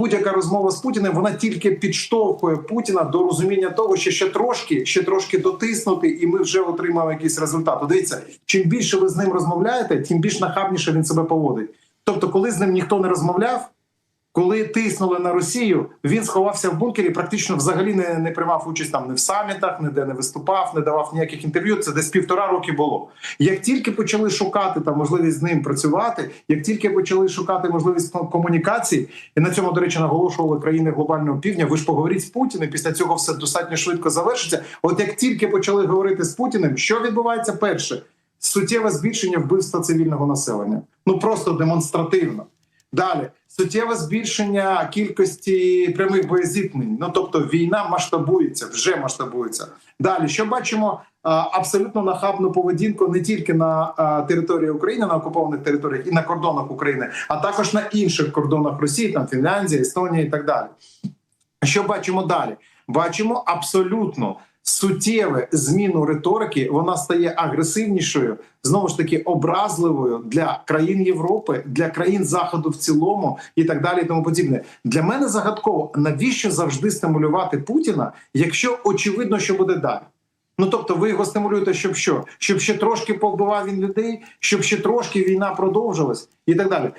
будь-яка розмова з Путіним вона тільки підштовхує Путіна до розуміння того, що ще трошки, ще трошки дотиснути, і ми вже отримаємо якийсь результат. Дивіться, чим більше ви з ним розмовляєте, тим більш нахабніше він себе поводить. Тобто, коли з ним ніхто не розмовляв. Коли тиснули на Росію, він сховався в бункері, практично взагалі не, не приймав участь там не в самітах, ніде не виступав, не давав ніяких інтерв'ю. Це десь півтора роки було. Як тільки почали шукати там можливість з ним працювати, як тільки почали шукати можливість комунікації, і на цьому, до речі, наголошували країни глобального півдня. Ви ж поговоріть з Путіним. Після цього все достатньо швидко завершиться. От як тільки почали говорити з Путіним, що відбувається перше? Суттєве збільшення вбивства цивільного населення. Ну просто демонстративно. Далі суттєве збільшення кількості прямих боєзіткнень. Ну тобто війна масштабується, вже масштабується. Далі що бачимо? Абсолютно нахабну поведінку не тільки на території України, на окупованих територіях і на кордонах України, а також на інших кордонах Росії, там Фінляндія, Естонія і так далі. Що бачимо далі? Бачимо абсолютно суттєве зміну риторики. Вона стає агресивнішою, знову ж таки образливою для країн Європи, для країн Заходу в цілому і так далі. І тому подібне. Для мене загадково, навіщо завжди стимулювати Путіна, якщо очевидно, що буде далі. Ну тобто, ви його стимулюєте, щоб що? Щоб ще трошки повбивав він людей, щоб ще трошки війна продовжилась і так далі.